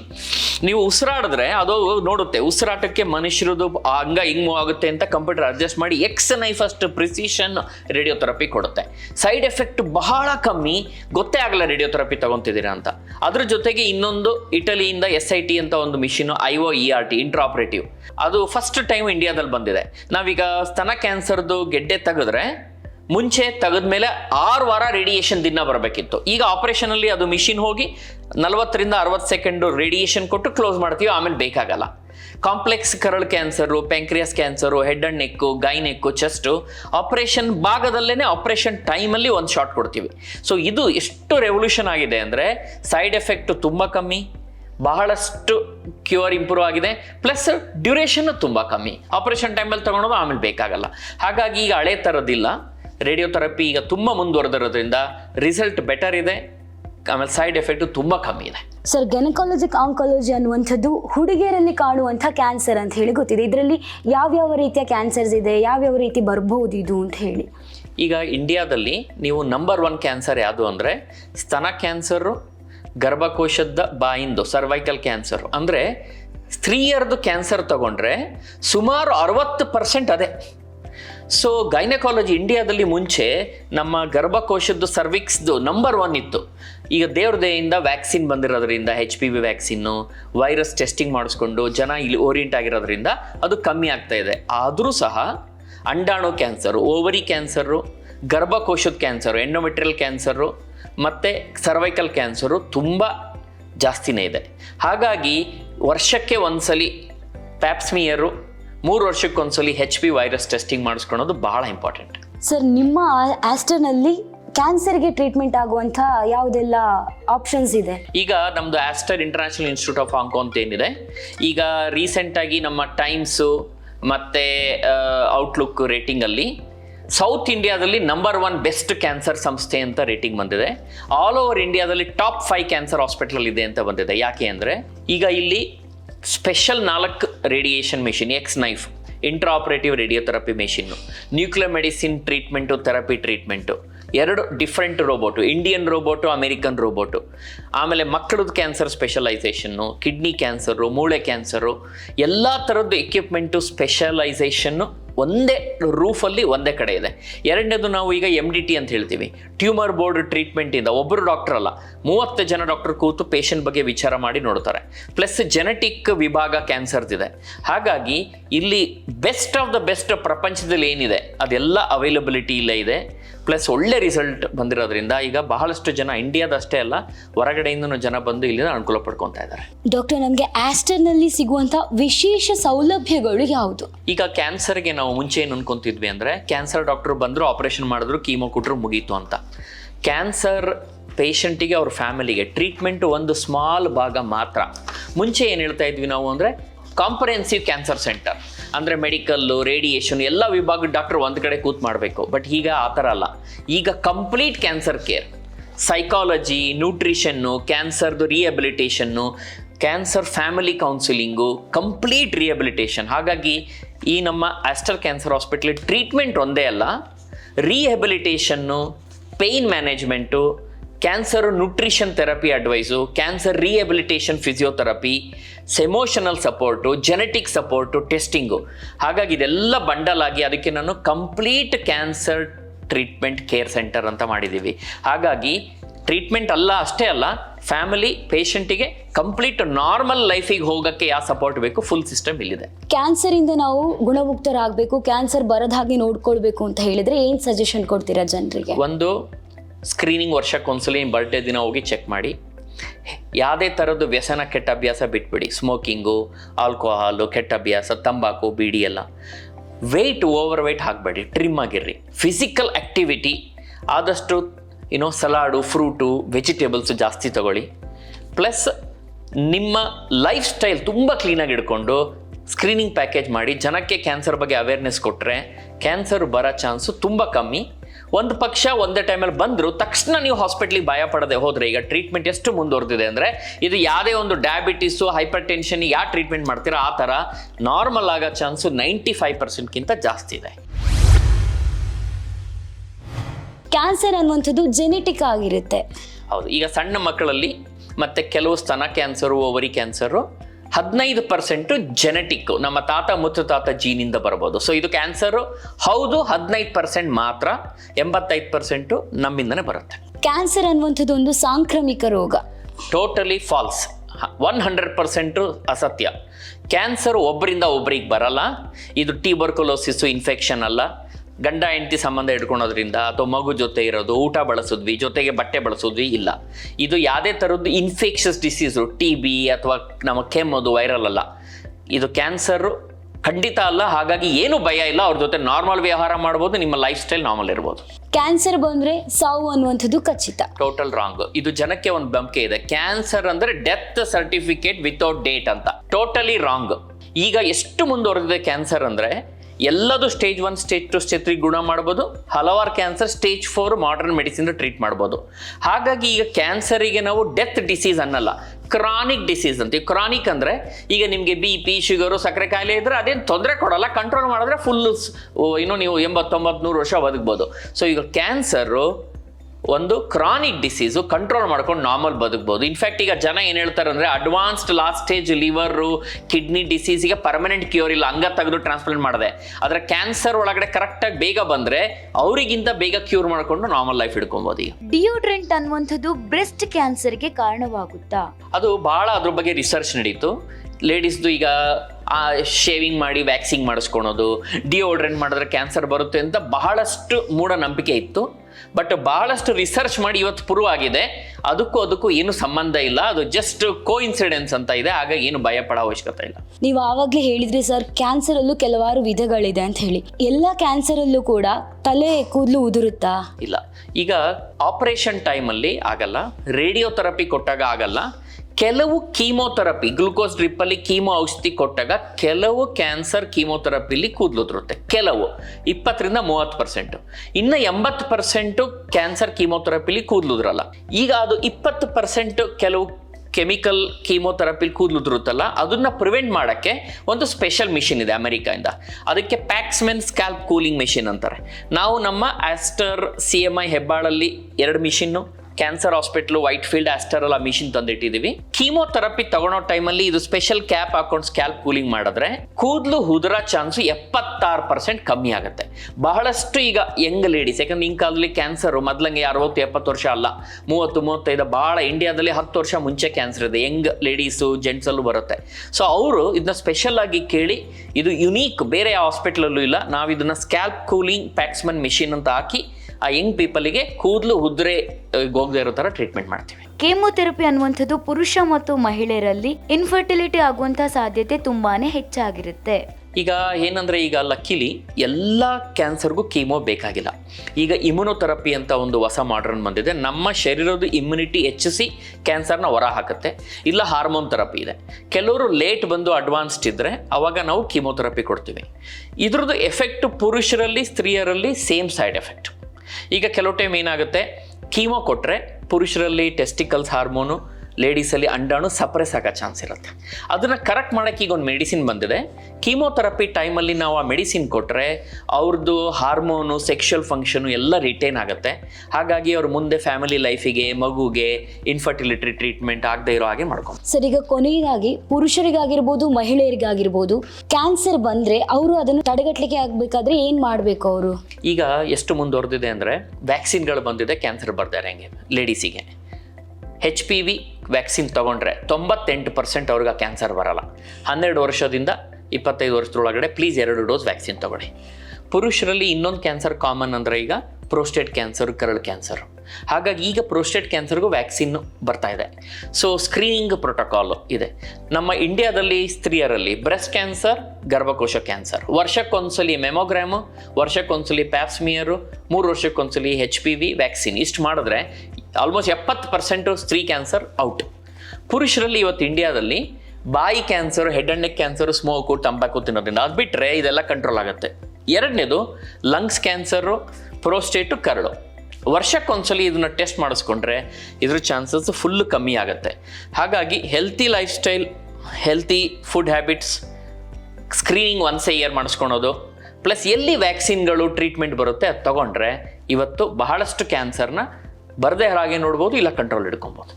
ನೀವು ಉಸಿರಾಡಿದ್ರೆ ಅದು ನೋಡುತ್ತೆ. ಉಸಿರಾಟಕ್ಕೆ ಮನುಷ್ಯರದು ಹಂಗ ಹಿಂಗ್ ಮೂವ್ ಆಗುತ್ತೆ ಅಂತ ಕಂಪ್ಯೂಟರ್ ಅಡ್ಜಸ್ಟ್ ಮಾಡಿ ಎಕ್ಸ್ ನೈಫ್ ಅಷ್ಟು ಪ್ರಿಸಿಷನ್ ರೇಡಿಯೋಥೆರಪಿ ಕೊಡುತ್ತೆ. ಸೈಡ್ ಎಫೆಕ್ಟ್ ಬಹಳ ಕಮ್ಮಿ, ಗೊತ್ತೇ ಆಗಲ್ಲ ರೇಡಿಯೋಥೆರಪಿ ತಗೊಂತಿದ್ದೀರಾ ಅಂತ. ಅದ್ರ ಜೊತೆಗೆ ಇನ್ನೊಂದು ಇಟಲಿಯಿಂದ ಎಸ್ ಐ ಟಿ ಅಂತ ಒಂದು machine I O E R T intraoperative ಅದು ಫಸ್ಟ್ ಟೈಮ್ ಇಂಡಿಯಾದಲ್ಲಿ ಬಂದಿದೆ. ನಾವೀಗ ಸ್ತನ ಕ್ಯಾನ್ಸರ್ದು ಗೆಡ್ಡೆ ತೆಗೆದ್ರೆ ಮುಂಚೆ ತೆಗೆದ್ಮೇಲೆ ಆರು ವಾರ ರೇಡಿಯೇಷನ್ ದಿನ ಬರಬೇಕಿತ್ತು. ಈಗ ಆಪರೇಷನ್ ಅಲ್ಲಿ ಅದು ಮಿಷಿನ್ ಹೋಗಿ ನಲವತ್ತರಿಂದ ಅರವತ್ತು ಸೆಕೆಂಡು ರೇಡಿಯೇಷನ್ ಕೊಟ್ಟು ಕ್ಲೋಸ್ ಮಾಡ್ತೀವಿ, ಆಮೇಲೆ ಬೇಕಾಗಲ್ಲ. Complex ಕರಳ್ cancer pancreas cancer head and neck Guy chest operation ಭಾಗದಲ್ಲೇ ಆಪರೇಷನ್ ಟೈಮಲ್ಲಿ ಒಂದು ಶಾಟ್ ಕೊಡ್ತೀವಿ. ಸೊ ಇದು ಎಷ್ಟು ರೆವಲ್ಯೂಷನ್ ಆಗಿದೆ ಅಂದರೆ ಸೈಡ್ ಎಫೆಕ್ಟ್ ತುಂಬ ಕಮ್ಮಿ, ಬಹಳಷ್ಟು ಕ್ಯೂರ್ ಇಂಪ್ರೂವ್ ಆಗಿದೆ ಪ್ಲಸ್ ಡ್ಯೂರೇಷನ್ ತುಂಬ ಕಮ್ಮಿ. ಆಪರೇಷನ್ ಟೈಮಲ್ಲಿ ತೊಗೊಳೋದು ಆಮೇಲೆ ಬೇಕಾಗಲ್ಲ. ಹಾಗಾಗಿ ಈಗ ಹಳೆ ಥರದ್ದಿಲ್ಲ ರೇಡಿಯೋಥೆರಪಿ ಈಗ ತುಂಬ ಮುಂದುವರೆದಿರೋದ್ರಿಂದ ರಿಸಲ್ಟ್ ಬೆಟರ್ ಇದೆ ಆಮೇಲೆ ಸೈಡ್ ಎಫೆಕ್ಟ್ ತುಂಬ ಕಮ್ಮಿ ಇದೆ. ಸರ್ ಗೆನಕಾಲಜಿಕ್ ಆಂಕಾಲಜಿ ಅನ್ನುವಂಥದ್ದು ಹುಡುಗಿಯರಲ್ಲಿ ಕಾಣುವಂಥ ಕ್ಯಾನ್ಸರ್ ಅಂತ ಹೇಳಿ ಗೊತ್ತಿದೆ. ಇದರಲ್ಲಿ ಯಾವ್ಯಾವ ರೀತಿಯ ಕ್ಯಾನ್ಸರ್ಸ್ ಇದೆ ಯಾವ್ಯಾವ ರೀತಿ ಬರಬಹುದು ಇದು ಅಂತ ಹೇಳಿ. ಈಗ ಇಂಡಿಯಾದಲ್ಲಿ ನೀವು ನಂಬರ್ ಒನ್ ಕ್ಯಾನ್ಸರ್ ಯಾವುದು ಅಂದರೆ ಸ್ತನ ಕ್ಯಾನ್ಸರು ಗರ್ಭಕೋಶದ ಬಾಯಿಂದು ಸರ್ವೈಕಲ್ ಕ್ಯಾನ್ಸರು. ಅಂದರೆ ಸ್ತ್ರೀಯರದು ಕ್ಯಾನ್ಸರ್ ತಗೊಂಡ್ರೆ ಸುಮಾರು ಅರವತ್ತು ಪರ್ಸೆಂಟ್ ಅದೇ. ಸೊ ಗೈನಕಾಲಜಿ ಇಂಡಿಯಾದಲ್ಲಿ ಮುಂಚೆ ನಮ್ಮ ಗರ್ಭಕೋಶದ್ದು ಸರ್ವಿಕ್ಸ್ದು ನಂಬರ್ ಒನ್ ಇತ್ತು. ಈಗ ದೇವ್ರ ವ್ಯಾಕ್ಸಿನ್ ಬಂದಿರೋದ್ರಿಂದ H P V vaccine virus testing ಮಾಡಿಸ್ಕೊಂಡು ಜನ ಇಲ್ಲಿ ಓರಿಯೆಂಟ್ ಆಗಿರೋದ್ರಿಂದ ಅದು ಕಮ್ಮಿ ಆಗ್ತಾ ಇದೆ. ಆದರೂ ಸಹ ಅಂಡಾಣು ಕ್ಯಾನ್ಸರು ಓವರಿ ಕ್ಯಾನ್ಸರು ಗರ್ಭಕೋಶದ ಕ್ಯಾನ್ಸರು ಎಂಡೋಮೆಟ್ರಿಯಲ್ ಕ್ಯಾನ್ಸರು ಮತ್ತು ಸರ್ವೈಕಲ್ ಕ್ಯಾನ್ಸರು ತುಂಬ ಜಾಸ್ತಿನೇ ಇದೆ. ಹಾಗಾಗಿ ವರ್ಷಕ್ಕೆ ಒಂದ್ಸಲಿ ಪ್ಯಾಪ್ಸ್ಮಿಯರು ಮೂರು ವರ್ಷಕ್ಕೊಂದ್ಸಲಿ ಹೆಚ್ ಪಿ ವೈರಸ್ ಟೆಸ್ಟಿಂಗ್ ಮಾಡಿಸ್ಕೊಳ್ಳೋದು ಬಹಳ ಇಂಪಾರ್ಟೆಂಟ್ ಸರ್ ನಿಮ್ಮ ಆಸ್ಟರ್ನಲ್ಲಿ ಕ್ಯಾನ್ಸರ್ಗೆ ಟ್ರೀಟ್ಮೆಂಟ್ ಆಗುವಂಥ ಯಾವುದೆಲ್ಲ ಆಪ್ಷನ್ಸ್ ಇದೆ? ಈಗ ನಮ್ಮದು ಆಸ್ಟರ್ ಇಂಟರ್ನ್ಯಾಷನಲ್ ಇನ್ಸ್ಟಿಟ್ಯೂಟ್ ಆಫ್ ಹಾಂಗ್ ಅಂತ ಏನಿದೆ. ಈಗ ರೀಸೆಂಟಾಗಿ ನಮ್ಮ ಟೈಮ್ಸು ಮತ್ತು ಔಟ್ಲುಕ್ ರೇಟಿಂಗಲ್ಲಿ ಸೌತ್ ಇಂಡಿಯಾದಲ್ಲಿ ನಂಬರ್ ಒನ್ ಬೆಸ್ಟ್ ಕ್ಯಾನ್ಸರ್ ಸಂಸ್ಥೆ ಅಂತ ರೇಟಿಂಗ್ ಬಂದಿದೆ. ಆಲ್ ಓವರ್ ಇಂಡಿಯಾದಲ್ಲಿ ಟಾಪ್ ಫೈವ್ ಕ್ಯಾನ್ಸರ್ ಹಾಸ್ಪಿಟಲ್ ಇದೆ ಅಂತ ಬಂದಿದೆ. ಯಾಕೆ ಅಂದರೆ ಈಗ ಇಲ್ಲಿ ಸ್ಪೆಷಲ್ ನಾಲ್ಕು radiation machine X knife intraoperative radiotherapy machine nuclear medicine treatment therapy treatment ಎರಡು different robot Indian robot American robot ಆಮೇಲೆ ಮಕ್ಕಳದ್ದು ಕ್ಯಾನ್ಸರ್ ಸ್ಪೆಷಲೈಸೇಷನ್ನು ಕಿಡ್ನಿ ಕ್ಯಾನ್ಸರು ಮೂಳೆ ಕ್ಯಾನ್ಸರು ಎಲ್ಲ ಥರದ್ದು ಎಕ್ವಿಪ್ಮೆಂಟು ಸ್ಪೆಷಲೈಸೇಷನ್ನು ಒಂದೇ ರೂಫಲ್ಲಿ ಒಂದೇ ಕಡೆ ಇದೆ. ಎರಡನೇದು ನಾವು ಈಗ ಎಂ ಡಿ ಟಿ ಅಂತ ಹೇಳ್ತೀವಿ. ಟ್ಯೂಮರ್ ಬೋರ್ಡ್ ಟ್ರೀಟ್ಮೆಂಟಿಂದ ಒಬ್ಬರು ಡಾಕ್ಟರ್ ಅಲ್ಲ, ಮೂವತ್ತು ಜನ ಡಾಕ್ಟರ್ ಕೂತು ಪೇಷಂಟ್ ಬಗ್ಗೆ ವಿಚಾರ ಮಾಡಿ ನೋಡ್ತಾರೆ. ಪ್ಲಸ್ ಜೆನೆಟಿಕ್ ವಿಭಾಗ ಕ್ಯಾನ್ಸರ್ದಿದೆ ಹಾಗಾಗಿ ಇಲ್ಲಿ ಬೆಸ್ಟ್ ಆಫ್ ದ ಬೆಸ್ಟ್ ಪ್ರಪಂಚದಲ್ಲಿ ಏನಿದೆ, ಅದೆಲ್ಲ ಅವೈಲಬಿಲಿಟಿ ಇಲ್ಲೇ ಇದೆ. ಪ್ಲಸ್ ಒಳ್ಳೆ ರಿಸಲ್ಟ್ ಬಂದಿರೋದ್ರಿಂದ ಈಗ ಬಹಳಷ್ಟು ಜನ ಇಂಡಿಯಾದಷ್ಟೇ ಅಲ್ಲ ಹೊರಗಡೆಯಿಂದನೂ ಜನ ಬಂದು ಇಲ್ಲಿನ ಅನುಕೂಲ ಪಡ್ಕೊತಾ ಇದ್ದಾರೆ. ಡಾಕ್ಟರ್ ನಮಗೆ ಆಸ್ಟರ್ನಲ್ಲಿ ಸಿಗುವಂಥ ವಿಶೇಷ ಸೌಲಭ್ಯಗಳು ಯಾವುದು? ಈಗ ಕ್ಯಾನ್ಸರ್ಗೆ ನಾವು ಮುಂಚೆ ಏನು ಅನ್ಕೊಂತಿದ್ವಿ ಅಂದರೆ ಕ್ಯಾನ್ಸರ್ ಡಾಕ್ಟರ್ ಬಂದರು ಆಪರೇಷನ್ ಮಾಡಿದ್ರು ಕೀಮೋ ಕೊಟ್ಟರು ಮುಗೀತು ಅಂತ. ಕ್ಯಾನ್ಸರ್ ಪೇಷಂಟಿಗೆ ಅವ್ರ ಫ್ಯಾಮಿಲಿಗೆ ಟ್ರೀಟ್ಮೆಂಟ್ ಒಂದು ಸ್ಮಾಲ್ ಭಾಗ ಮಾತ್ರ. ಮುಂಚೆ ಏನು ಹೇಳ್ತಾ ಇದ್ವಿ ನಾವು ಅಂದರೆ ಕಾಂಪ್ರಹೆನ್ಸಿವ್ ಕ್ಯಾನ್ಸರ್ ಸೆಂಟರ್. ಅಂದರೆ ಮೆಡಿಕಲ್ಲು ರೇಡಿಯೇಷನ್ ಎಲ್ಲ ವಿಭಾಗದ ಡಾಕ್ಟರ್ ಒಂದು ಕಡೆ ಕೂತ್ ಮಾಡಬೇಕು. ಬಟ್ ಈಗ ಆ ಥರ ಅಲ್ಲ. ಈಗ complete cancer care psychology nutrition ಕ್ಯಾನ್ಸರ್ದು rehabilitation cancer family counselling complete rehabilitation ಹಾಗಾಗಿ ಈ ನಮ್ಮ ಆಸ್ಟರ್ ಕ್ಯಾನ್ಸರ್ ಹಾಸ್ಪಿಟ್ಲ್ ಟ್ರೀಟ್ಮೆಂಟ್ ಒಂದೇ ಅಲ್ಲ. Rehabilitation pain management cancer nutrition therapy advice cancer rehabilitation physiotherapy emotional support genetic support testing ಹಾಗಾಗಿ ಇದೆಲ್ಲ ಬಂಡಲ್ ಆಗಿ ಅದಕ್ಕೆ ನಾನು complete cancer treatment care centre ಅಂತ ಮಾಡಿದ್ದೀವಿ ಹಾಗಾಗಿ ಟ್ರೀಟ್ಮೆಂಟ್ ಅಲ್ಲ ಅಷ್ಟೇ ಅಲ್ಲ ಫ್ಯಾಮಿಲಿ ಪೇಷಂಟಿಗೆ ಕಂಪ್ಲೀಟ್ ನಾರ್ಮಲ್ ಲೈಫಿಗೆ ಹೋಗಕ್ಕೆ ಯಾವ ಸಪೋರ್ಟ್ ಬೇಕು ಫುಲ್ ಸಿಸ್ಟಮ್ ಇಲ್ಲಿದೆ. ಕ್ಯಾನ್ಸರಿಂದ ನಾವು ಗುಣಮುಕ್ತರಾಗಬೇಕು ಕ್ಯಾನ್ಸರ್ ಬರದ ಹಾಗೆ ನೋಡ್ಕೊಳ್ಬೇಕು ಅಂತ ಹೇಳಿದ್ರೆ ಏನು ಸಜೆಷನ್ ಕೊಡ್ತೀರಾ ಜನರಿಗೆ? ಒಂದು ಸ್ಕ್ರೀನಿಂಗ್ ವರ್ಷಕ್ಕೊಂದ್ಸಲಿ ಬರ್ಡೇ ದಿನ ಹೋಗಿ ಚೆಕ್ ಮಾಡಿ. ಯಾವುದೇ ಥರದ್ದು ವ್ಯಸನ, ಕೆಟ್ಟ ಅಭ್ಯಾಸ ಬಿಟ್ಬಿಡಿ. ಸ್ಮೋಕಿಂಗು, ಆಲ್ಕೋಹಾಲು, ಕೆಟ್ಟ ಅಭ್ಯಾಸ, ತಂಬಾಕು, ಬೀಡಿ ಎಲ್ಲ. ವೆಯ್ಟ್ ಓವರ್ ವೆಯ್ಟ್ ಹಾಕಬೇಡಿ ಟ್ರಿಮ್ ಆಗಿರ್ರಿ. ಫಿಸಿಕಲ್ ಆ್ಯಕ್ಟಿವಿಟಿ ಆದಷ್ಟು ಏನೋ ಸಲಾಡು, ಫ್ರೂಟು ವೆಜಿಟೇಬಲ್ಸು ಜಾಸ್ತಿ ತಗೊಳ್ಳಿ. ಪ್ಲಸ್ ನಿಮ್ಮ ಲೈಫ್ ಸ್ಟೈಲ್ ತುಂಬ ಕ್ಲೀನಾಗಿ ಇಟ್ಕೊಂಡು ಸ್ಕ್ರೀನಿಂಗ್ ಪ್ಯಾಕೇಜ್ ಮಾಡಿ ಜನಕ್ಕೆ ಕ್ಯಾನ್ಸರ್ ಬಗ್ಗೆ ಅವೇರ್ನೆಸ್ ಕೊಟ್ಟರೆ ಕ್ಯಾನ್ಸರ್ ಬರೋ ಚಾನ್ಸು ತುಂಬ ಕಮ್ಮಿ. ಒಂದು ಪಕ್ಷ ಒಂದೇ ಟೈಮಲ್ಲಿ ಬಂದರೂ ತಕ್ಷಣ ನೀವು ಹಾಸ್ಪಿಟ್ಲಿಗೆ ಭಯ ಪಡದೆ ಹೋದರೆ ಈಗ ಟ್ರೀಟ್ಮೆಂಟ್ ಎಷ್ಟು ಮುಂದುವರೆದಿದೆ ಅಂದರೆ ಇದು ಯಾವುದೇ ಒಂದು ಡಯಾಬಿಟೀಸು ಹೈಪರ್ ಟೆನ್ಷನ್ ಯಾವ ಟ್ರೀಟ್ಮೆಂಟ್ ಮಾಡ್ತೀರಾ ಆ ಥರ ನಾರ್ಮಲ್ ಆಗೋ ಚಾನ್ಸು ನೈಂಟಿ ಫೈವ್ ಪರ್ಸೆಂಟ್ಗಿಂತ ಜಾಸ್ತಿ ಇದೆ. ಕ್ಯಾನ್ಸರ್ ಅನ್ನುವಂಥದ್ದು ಜೆನೆಟಿಕ್ ಆಗಿರುತ್ತೆ. ಹೌದು ಈಗ ಸಣ್ಣ ಮಕ್ಕಳಲ್ಲಿ ಮತ್ತೆ ಕೆಲವು ಸ್ತನ ಕ್ಯಾನ್ಸರು ಓವರಿ ಕ್ಯಾನ್ಸರು ಹದಿನೈದು ಪರ್ಸೆಂಟು ಜೆನೆಟಿಕ್ ನಮ್ಮ ತಾತ ಮುತ್ತು ತಾತ ಜೀನಿಂದ ಬರ್ಬೋದು. ಸೊ ಇದು ಕ್ಯಾನ್ಸರು ಹೌದು ಹದಿನೈದು ಪರ್ಸೆಂಟ್ ಮಾತ್ರ ಎಂಬತ್ತೈದು ಪರ್ಸೆಂಟು ನಮ್ಮಿಂದನೇ ಬರುತ್ತೆ. ಕ್ಯಾನ್ಸರ್ ಅನ್ನುವಂಥದ್ದು ಒಂದು ಸಾಂಕ್ರಾಮಿಕ ರೋಗ. Totally false one hundred percent ಅಸತ್ಯ. ಕ್ಯಾನ್ಸರ್ ಒಬ್ಬರಿಂದ ಒಬ್ಬರಿಗೆ ಬರಲ್ಲ. ಇದು ಟ್ಯೂಬರ್ಕುಲೋಸಿಸು ಇನ್ಫೆಕ್ಷನ್ ಅಲ್ಲ. ಗಂಡ ಹೆಂಡತಿ ಸಂಬಂಧ ಇಟ್ಕೊಳೋದ್ರಿಂದ ಅಥವಾ ಮಗು ಜೊತೆ ಇರೋದು ಊಟ ಬಳಸಿದ್ವಿ ಜೊತೆಗೆ ಬಟ್ಟೆ ಬಳಸಿದ್ವಿ ಇಲ್ಲ. ಇದು ಯಾವುದೇ ಥರದ್ದು ಇನ್ಫೆಕ್ಷಸ್ ಡಿಸೀಸು ಟಿ ಬಿ ಅಥವಾ ನಮ್ಮ ಕೆಮ್ಮೋದು ವೈರಲ್ ಅಲ್ಲ. ಇದು ಕ್ಯಾನ್ಸರು ಖಂಡಿತ ಅಲ್ಲ ಹಾಗಾಗಿ ಏನು ಭಯ ಇಲ್ಲ ಅವ್ರ ಜೊತೆ ನಾರ್ಮಲ್ ವ್ಯವಹಾರ ಮಾಡ್ಬೋದು ನಿಮ್ಮ ಲೈಫ್ ಸ್ಟೈಲ್ ನಾರ್ಮಲ್ ಇರ್ಬೋದು. ಕ್ಯಾನ್ಸರ್ ಬಂದ್ರೆ ಸಾವು ಅನ್ನುವಂಥದ್ದು ಖಚಿತ. ಟೋಟಲ್ ರಾಂಗ್ ಇದು ಜನಕ್ಕೆ ಒಂದು ನಂಬಿಕೆ ಇದೆ. ಕ್ಯಾನ್ಸರ್ ಅಂದ್ರೆ ಡೆತ್ ಸರ್ಟಿಫಿಕೇಟ್ ವಿತೌಟ್ ಡೇಟ್ ಅಂತ. ಟೋಟಲಿ ರಾಂಗ್ ಈಗ ಎಷ್ಟು ಮುಂದುವರೆದಿದೆ ಕ್ಯಾನ್ಸರ್ ಅಂದ್ರೆ ಎಲ್ಲದು stage one stage two stage three ಗುಣ ಮಾಡ್ಬೋದು. ಹಲವಾರು cancer stage four modern medicine treat ಮಾಡ್ಬೋದು. ಹಾಗಾಗಿ ಈಗ ಕ್ಯಾನ್ಸರಿಗೆ ನಾವು ಡೆತ್ ಡಿಸೀಸ್ ಅನ್ನಲ್ಲ ಕ್ರಾನಿಕ್ ಡಿಸೀಸ್ ಅಂತೀವಿ. ಕ್ರಾನಿಕ್ ಅಂದರೆ ಈಗ ನಿಮಗೆ ಬಿ ಪಿ ಶುಗರು ಸಕ್ಕರೆ ಕಾಯಿಲೆ ಇದ್ದರೆ ಅದೇನು ತೊಂದರೆ ಕೊಡಲ್ಲ ಕಂಟ್ರೋಲ್ ಮಾಡಿದ್ರೆ ಫುಲ್ ಇನ್ನೂ ನೀವು ಎಂಬತ್ತೊಂಬತ್ತು ನೂರು ವರ್ಷ ಬದುಕ್ಬೋದು. ಸೊ ಈಗ ಕ್ಯಾನ್ಸರು ಒಂದು ಕ್ರಾನಿಕ್ ಡಿಸೀಸು ಕಂಟ್ರೋಲ್ ಮಾಡ್ಕೊಂಡು ನಾರ್ಮಲ್ ಬದುಕ್ಬೋದು. ಇನ್ಫ್ಯಾಕ್ಟ್ ಈಗ ಜನ ಏನು ಹೇಳ್ತಾರೆ ಅಂದರೆ advanced last stage liver kidney ಡಿಸೀಸಿಗೆ permanent cure ಇಲ್ಲ. ಅಂಗ ತೆಗೆದು ಟ್ರಾನ್ಸ್ಪ್ಲಾಂಟ್ ಮಾಡಿದೆ. ಆದರೆ ಕ್ಯಾನ್ಸರ್ ಒಳಗಡೆ ಕರೆಕ್ಟಾಗಿ ಬೇಗ ಬಂದರೆ ಅವರಿಗಿಂತ ಬೇಗ ಕ್ಯೂರ್ ಮಾಡಿಕೊಂಡು ನಾರ್ಮಲ್ ಲೈಫ್ ಹಿಡ್ಕೊಬೋದು ಈಗ. ಡಿಯೋಡ್ರೆಂಟ್ ಅನ್ನುವಂಥದ್ದು ಬ್ರೆಸ್ಟ್ ಕ್ಯಾನ್ಸರ್ಗೆ ಕಾರಣವಾಗುತ್ತಾ? ಅದು ಭಾಳ ಅದ್ರ ಬಗ್ಗೆ ರಿಸರ್ಚ್ ನಡೀತು. ಲೇಡೀಸ್ದು ಈಗ ಶೇವಿಂಗ್ ಮಾಡಿ ವ್ಯಾಕ್ಸಿಂಗ್ ಮಾಡಿಸ್ಕೊಳೋದು ಡಿಯೋಡ್ರೆಂಟ್ ಮಾಡಿದ್ರೆ ಕ್ಯಾನ್ಸರ್ ಬರುತ್ತೆ ಅಂತ ಬಹಳಷ್ಟು ಮೂಢನಂಬಿಕೆ ಇತ್ತು. ಬಟ್ ಬಹಳಷ್ಟು ರಿಸರ್ಚ್ ಮಾಡಿ ಇವತ್ತು ಪ್ರೂವ್ ಆಗಿದೆ. ಅದಕ್ಕೂ ಅದಕ್ಕೂ ಏನು ಸಂಬಂಧ ಇಲ್ಲ. ಅದು ಜಸ್ಟ್ ಕೋ ಇನ್ಸಿಡೆನ್ಸ್ ಅಂತ ಇದೆ. ಹಾಗಾಗಿ ಏನು ಭಯ ಪಡೋ ಅವಶ್ಯಕತೆ ಇಲ್ಲ. ನೀವು ಆವಾಗಲೇ ಹೇಳಿದ್ರಿ ಸರ್ ಕ್ಯಾನ್ಸರ್ ಅಲ್ಲೂ ಕೆಲವಾರು ವಿಧಗಳಿದೆ ಅಂತ ಹೇಳಿ. ಎಲ್ಲ ಕ್ಯಾನ್ಸರಲ್ಲೂ ಕೂಡ ತಲೆ ಕೂದಲು ಉದುರುತ್ತಾ? ಇಲ್ಲ. ಈಗ ಆಪರೇಷನ್ ಟೈಮಲ್ಲಿ ಆಗಲ್ಲ. ರೇಡಿಯೋಥೆರಪಿ ಕೊಟ್ಟಾಗ ಆಗಲ್ಲ. ಕೆಲವು ಕೀಮೋಥೆರಪಿ, ಗ್ಲೂಕೋಸ್ ಡ್ರಿಪ್ಪಲ್ಲಿ ಕೀಮೋ ಔಷಧಿ ಕೊಟ್ಟಾಗ ಕೆಲವು ಕ್ಯಾನ್ಸರ್ ಕೀಮೋಥೆರಪಿಲಿ ಕೂದಲುದುರುತ್ತೆ ಕೆಲವು, ಇಪ್ಪತ್ತರಿಂದ ಮೂವತ್ತು ಪರ್ಸೆಂಟ್ ಇನ್ನು ಎಂಬತ್ತು ಪರ್ಸೆಂಟು ಕ್ಯಾನ್ಸರ್ ಕೀಮೋಥೆರಪಿಲಿ ಕೂದಲುದ್ರಲ್ಲ ಈಗ ಅದು ಇಪ್ಪತ್ತು ಪರ್ಸೆಂಟು ಕೆಲವು ಕೆಮಿಕಲ್ ಕೀಮೋಥೆರಪಿಲಿ ಕೂದಲುದ್ರುತ್ತಲ್ಲ ಅದನ್ನ ಪ್ರಿವೆಂಟ್ ಮಾಡೋಕ್ಕೆ ಒಂದು ಸ್ಪೆಷಲ್ ಮಿಷಿನ್ ಇದೆ ಅಮೆರಿಕಾಯಿಂದ ಅದಕ್ಕೆ ಪ್ಯಾಕ್ಸ್ಮೆನ್ ಸ್ಕ್ಯಾಲ್ಪ್ ಕೂಲಿಂಗ್ ಮಿಷಿನ್ ಅಂತಾರೆ. ನಾವು ನಮ್ಮ ಆಸ್ಟರ್ ಸಿ ಎಂ ಐ ಹೆಬ್ಬಾಳಲ್ಲಿ ಎರಡು machine cancer hospital Whitefield ಆಸ್ಟರಲ್ ಆ ಮಿಷಿನ್ ತಂದಿಟ್ಟಿದ್ದೀವಿ ಕೀಮೋಥೆರಪಿ ತಗೊಳೋ ಟೈಮಲ್ಲಿ ಇದು ಸ್ಪೆಷಲ್ ಕ್ಯಾಪ್ ಹಾಕೊಂಡು ಸ್ಕ್ಯಾಲ್ಪ್ ಕೂಲಿಂಗ್ ಮಾಡಿದ್ರೆ ಕೂದಲು ಉದುರ ಚಾನ್ಸು ಎಪ್ಪತ್ತಾರು ಪರ್ಸೆಂಟ್ ಕಮ್ಮಿ ಆಗುತ್ತೆ. ಬಹಳಷ್ಟು ಈಗ ಯಂಗ್ ಲೇಡೀಸ್ ಯಾಕಂದ್ರೆ ಈ ಕಾಲದಲ್ಲಿ ಕ್ಯಾನ್ಸರ್ ಮೊದ್ಲಂಗೆ ಅರವತ್ತು, ಎಪ್ಪತ್ತು ವರ್ಷ ಅಲ್ಲ. ಮೂವತ್ತು, ಮೂವತ್ತೈದು ಬಹಳ ಇಂಡಿಯಾದಲ್ಲಿ ಹತ್ತು ವರ್ಷ ಮುಂಚೆ ಕ್ಯಾನ್ಸರ್ ಇದೆ. ಯಂಗ್ ಲೇಡೀಸು ಜೆಂಟ್ಸಲ್ಲೂ ಬರುತ್ತೆ. ಸೊ ಅವರು ಇದನ್ನ ಸ್ಪೆಷಲ್ ಆಗಿ ಕೇಳಿ, ಇದು ಯುನೀಕ್ ಬೇರೆ ಯಾವ ಹಾಸ್ಪಿಟ್ಲಲ್ಲೂ ಇಲ್ಲ. ನಾವು ಇದನ್ನ ಸ್ಕ್ಯಾಲ್ಪ್ ಕೂಲಿಂಗ್ ಪ್ಯಾಕ್ಸ್ಮನ್ ಮಿಷಿನ್ ಅಂತ ಹಾಕಿ ಆ ಯಂಗ್ ಪೀಪಲ್ಗೆ ಕೂದಲು ಉದ್ರೆ ಹೋಗದೆ ಇರೋ ಥರ ಟ್ರೀಟ್ಮೆಂಟ್ ಮಾಡ್ತೀವಿ. ಕೆಮೊಥೆರಪಿ ಅನ್ನುವಂಥದ್ದು ಪುರುಷ ಮತ್ತು ಮಹಿಳೆಯರಲ್ಲಿ ಇನ್ಫರ್ಟಿಲಿಟಿ ಆಗುವಂತಹ ಸಾಧ್ಯತೆ ತುಂಬಾನೇ ಹೆಚ್ಚಾಗಿರುತ್ತೆ. ಈಗ ಏನಂದ್ರೆ ಈಗ ಲಕ್ಕಿಲಿ ಎಲ್ಲ ಕ್ಯಾನ್ಸರ್ಗೂ ಕೀಮೋ ಬೇಕಾಗಿಲ್ಲ. ಈಗ ಇಮ್ಯುನೋಥೆರಪಿ ಅಂತ ಒಂದು ಹೊಸ ಮಾಡ್ರನ್ ಬಂದಿದೆ. ನಮ್ಮ ಶರೀರದ ಇಮ್ಯುನಿಟಿ ಹೆಚ್ಚಿಸಿ ಕ್ಯಾನ್ಸರ್ನ ಹೊರ ಹಾಕುತ್ತೆ. ಇಲ್ಲ ಹಾರ್ಮೋನ್ ಥೆರಪಿ ಇದೆ. ಕೆಲವರು ಲೇಟ್ ಬಂದು ಅಡ್ವಾನ್ಸ್ಡ್ ಇದ್ದರೆ ಅವಾಗ ನಾವು ಕೀಮೋಥೆರಪಿ ಕೊಡ್ತೀವಿ. ಇದ್ರದ್ದು ಎಫೆಕ್ಟ್ ಪುರುಷರಲ್ಲಿ ಸ್ತ್ರೀಯರಲ್ಲಿ ಸೇಮ್ ಸೈಡ್ ಎಫೆಕ್ಟ್ ಈಗ ಕೆಲವು ಟೈಮ್ ಏನಾಗುತ್ತೆ? ಕೀಮೋ ಕೊಟ್ಟರೆ ಪುರುಷರಲ್ಲಿ ಟೆಸ್ಟಿಕಲ್ಸ್ ಹಾರ್ಮೋನು ಲೇಡೀಸಲ್ಲಿ ಅಂಡಾಣು ಸಪ್ರೆಸ್ ಆಗೋ ಚಾನ್ಸ್ ಇರುತ್ತೆ. ಅದನ್ನು ಕರೆಕ್ಟ್ ಮಾಡೋಕ್ಕೆ ಈಗ ಒಂದು ಮೆಡಿಸಿನ್ ಬಂದಿದೆ. ಕೀಮೋಥೆರಪಿ ಟೈಮಲ್ಲಿ ನಾವು ಆ ಮೆಡಿಸಿನ್ ಕೊಟ್ಟರೆ ಅವ್ರದ್ದು ಹಾರ್ಮೋನು ಸೆಕ್ಷುವಲ್ ಫಂಕ್ಷನು ಎಲ್ಲ ರಿಟೈನ್ ಆಗುತ್ತೆ. ಹಾಗಾಗಿ ಅವ್ರ ಮುಂದೆ ಫ್ಯಾಮಿಲಿ ಲೈಫಿಗೆ ಮಗುಗೆ ಇನ್ಫರ್ಟಿಲಿಟಿ ಟ್ರೀಟ್ಮೆಂಟ್ ಆಗದೆ ಇರೋ ಹಾಗೆ ಮಾಡ್ಕೊಂಡು ಸರ್ ಈಗ ಕೊನೆಯದಾಗಿ ಪುರುಷರಿಗಾಗಿರ್ಬೋದು ಮಹಿಳೆಯರಿಗಾಗಿರ್ಬೋದು ಕ್ಯಾನ್ಸರ್ ಬಂದರೆ ಅವರು ಅದನ್ನು ತಡೆಗಟ್ಟಲಿಕ್ಕೆ ಆಗಬೇಕಾದ್ರೆ ಏನು ಮಾಡಬೇಕು ಅವರು? ಈಗ ಎಷ್ಟು ಮುಂದುವರೆದಿದೆ ಅಂದರೆ ವ್ಯಾಕ್ಸಿನ್ಗಳು ಬಂದಿದೆ ಕ್ಯಾನ್ಸರ್ ಬರ್ತಾರೆ ಹಂಗೆ ಲೇಡೀಸಿಗೆ ಹೆಚ್ ಪಿ ವಿ ವ್ಯಾಕ್ಸಿನ್ ತೊಗೊಂಡ್ರೆ ತೊಂಬತ್ತೆಂಟು ಪರ್ಸೆಂಟ್ ಅವ್ರಿಗೆ ಕ್ಯಾನ್ಸರ್ ಬರಲ್ಲ. ಹನ್ನೆರಡು ವರ್ಷದಿಂದ ಇಪ್ಪತ್ತೈದು ವರ್ಷದೊಳಗಡೆ ಪ್ಲೀಸ್ ಎರಡು ಡೋಸ್ ವ್ಯಾಕ್ಸಿನ್ ತಗೊಳ್ಳಿ. ಪುರುಷರಲ್ಲಿ ಇನ್ನೊಂದು ಕ್ಯಾನ್ಸರ್ ಕಾಮನ್ ಅಂದರೆ ಈಗ ಪ್ರೋಸ್ಟೇಟ್ ಕ್ಯಾನ್ಸರ್ ಕರಳು ಕ್ಯಾನ್ಸರ್ ಹಾಗಾಗಿ ಈಗ ಪ್ರೋಸ್ಟೇಟ್ ಕ್ಯಾನ್ಸರ್ಗೂ ವ್ಯಾಕ್ಸಿನ್ ಬರ್ತಾ ಇದೆ. ಸೊ ಸ್ಕ್ರೀನಿಂಗ್ ಪ್ರೋಟೋಕಾಲ್ ಇದೆ. ನಮ್ಮ ಇಂಡಿಯಾದಲ್ಲಿ ಸ್ತ್ರೀಯರಲ್ಲಿ ಬ್ರೆಸ್ಟ್ ಕ್ಯಾನ್ಸರ್ ಗರ್ಭಕೋಶ ಕ್ಯಾನ್ಸರ್ ವರ್ಷಕ್ಕೊಂದ್ಸಲಿ ಮೆಮೋಗ್ರಾಮು ವರ್ಷಕ್ಕೊಂದ್ಸಲಿ ಪ್ಯಾಪ್ಸ್ಮಿಯರು ಮೂರು ವರ್ಷಕ್ಕೊಂದ್ಸಲಿ ಹೆಚ್ ಪಿ ವಿ ವ್ಯಾಕ್ಸಿನ್ ಇಷ್ಟು ಮಾಡಿದ್ರೆ ಆಲ್ಮೋಸ್ಟ್ ಎಪ್ಪತ್ತು ಪರ್ಸೆಂಟು ಸ್ತ್ರೀ ಕ್ಯಾನ್ಸರ್ ಔಟ್ ಪುರುಷರಲ್ಲಿ ಇವತ್ತು ಇಂಡಿಯಾದಲ್ಲಿ ಬಾಯಿ cancer head and neck cancer smoke ತಂಬಾಕು ತಿನ್ನೋದ್ರಿಂದ ಅದು ಬಿಟ್ಟರೆ ಇದೆಲ್ಲ ಕಂಟ್ರೋಲ್ ಆಗುತ್ತೆ. ಎರಡನೇದು ಲಂಗ್ಸ್ ಕ್ಯಾನ್ಸರು ಪ್ರೋಸ್ಟೇಟು ಕರಳು. ವರ್ಷಕ್ಕೊಂದ್ಸಲಿ ಇದನ್ನ ಟೆಸ್ಟ್ ಮಾಡಿಸ್ಕೊಂಡ್ರೆ ಇದ್ರ ಚಾನ್ಸಸ್ ಫುಲ್ ಕಮ್ಮಿ ಆಗುತ್ತೆ. ಹಾಗಾಗಿ healthy lifestyle healthy food habits screening once a year ಮಾಡಿಸ್ಕೊಳೋದು plus ಎಲ್ಲಿ ವ್ಯಾಕ್ಸಿನ್ಗಳು ಟ್ರೀಟ್ಮೆಂಟ್ ಬರುತ್ತೆ ಅದು ತಗೊಂಡ್ರೆ ಇವತ್ತು ಬಹಳಷ್ಟು ಕ್ಯಾನ್ಸರ್ನ ಬರದೇ ಹಾಗೆ ನೋಡ್ಬೋದು ಇಲ್ಲ ಕಂಟ್ರೋಲ್ ಹಿಡ್ಕೊಬೋದು.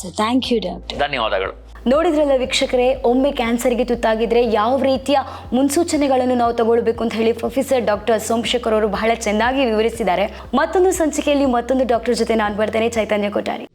ಸರ್ ಥ್ಯಾಂಕ್ ಯು ಡಾಕ್ಟರ್ ಧನ್ಯವಾದಗಳು. ನೋಡಿದ್ರಲ್ಲ ವೀಕ್ಷಕರೇ ಒಮ್ಮೆ ಕ್ಯಾನ್ಸರ್ಗೆ ತುತ್ತಾಗಿದ್ರೆ ಯಾವ ರೀತಿಯ ಮುನ್ಸೂಚನೆಗಳನ್ನು ನಾವು ತಗೊಳ್ಬೇಕು ಅಂತ ಹೇಳಿ ಪ್ರೊಫೆಸರ್ ಡಾಕ್ಟರ್ ಸೋಮಶೇಖರ್ ಅವರು ಬಹಳ ಚೆನ್ನಾಗಿ ವಿವರಿಸಿದ್ದಾರೆ. ಮತ್ತೊಂದು ಸಂಚಿಕೆಯಲ್ಲಿ ಮತ್ತೊಂದು ಡಾಕ್ಟರ್ ಜೊತೆ ನಾನು ಬರ್ತೇನೆ. ಚೈತನ್ಯ ಕೊಠಾರಿ.